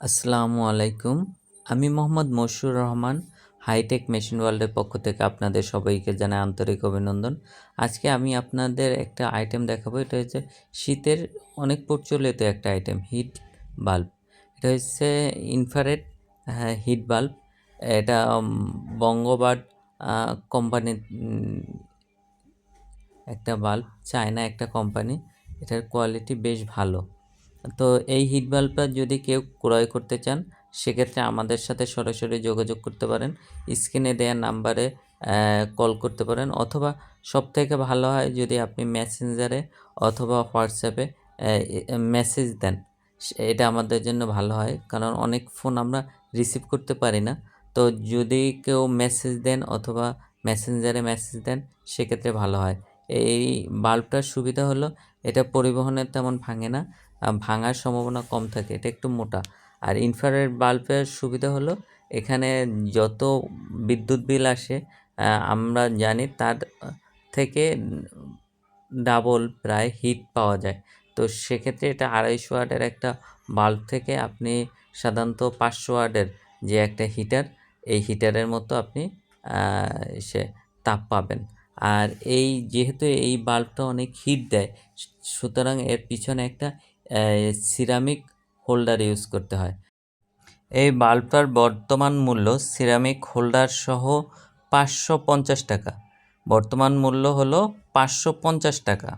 আসসালামু আলাইকুম। আমি Mohammad Moshiur Rahman hi tech machine ওয়ার্ল্ডের পক্ষ থেকে আপনাদের সবাইকে জানাই আন্তরিক অভিনন্দন। আজকে আমি আপনাদের একটা আইটেম দেখাবো এটা হচ্ছে শীতের অনেক প্রচলিত একটা আইটেম হিট বাল্ব এটা হচ্ছে ইনফ্রারেড হ্যাঁ হিট বাল্ব এটা উম, বঙ্গবার্ড কোম্পানির একটা বাল্ব চায়না একটা কোম্পানি এটার কোয়ালিটি বেশ ভালো। তো এই হিট বাল্বটা যদি কেউ ক্রয় করতে চান, সেক্ষেত্রে আমাদের সাথে সরাসরি যোগাযোগ করতে পারেন। স্ক্রিনে দেওয়া নাম্বারে কল করতে পারেন। অথবা সব থেকে ভালো হয় যদি আপনি মেসেঞ্জারে অথবা হোয়াটসঅ্যাপে মেসেজ দেন। এটা আমাদের জন্য ভালো হয়। কারণ অনেক ফোন আমরা রিসিভ করতে পারি না। তো যদি কেউ মেসেজ দেন অথবা মেসেঞ্জারে মেসেজ দেন, সেক্ষেত্রে ভালো হয়। এই বাল্বটার সুবিধা হলো এটা পরিবহনের তেমন ভাঙে না ভাঙার সম্ভাবনা কম থাকে, এটা একটু মোটা। আর ইনফ্রারেড বাল্বের সুবিধা হলো এখানে যত বিদ্যুৎ বিল আসে আমরা জানি তার থেকে ডাবল প্রায় হিট পাওয়া যায়। তো সেক্ষেত্রে এটা আড়াইশো ওয়াটের একটা বাল্ব থেকে আপনি সাধারণত পাঁচশো ওয়াটের যে একটা হিটার এই হিটারের মতো আপনি সে তাপ পাবেন। আর এই যেহেতু এই বাল্বটা অনেক হিট দেয়, সুতরাং এর পিছনে একটা সিরামিক হোল্ডার ইউজ করতে হয়। এই বাল্বটার বর্তমান মূল্য সিরামিক হোল্ডার সহ পাঁচশো পঞ্চাশ টাকা। বর্তমান মূল্য হলো পাঁচশো পঞ্চাশ টাকা।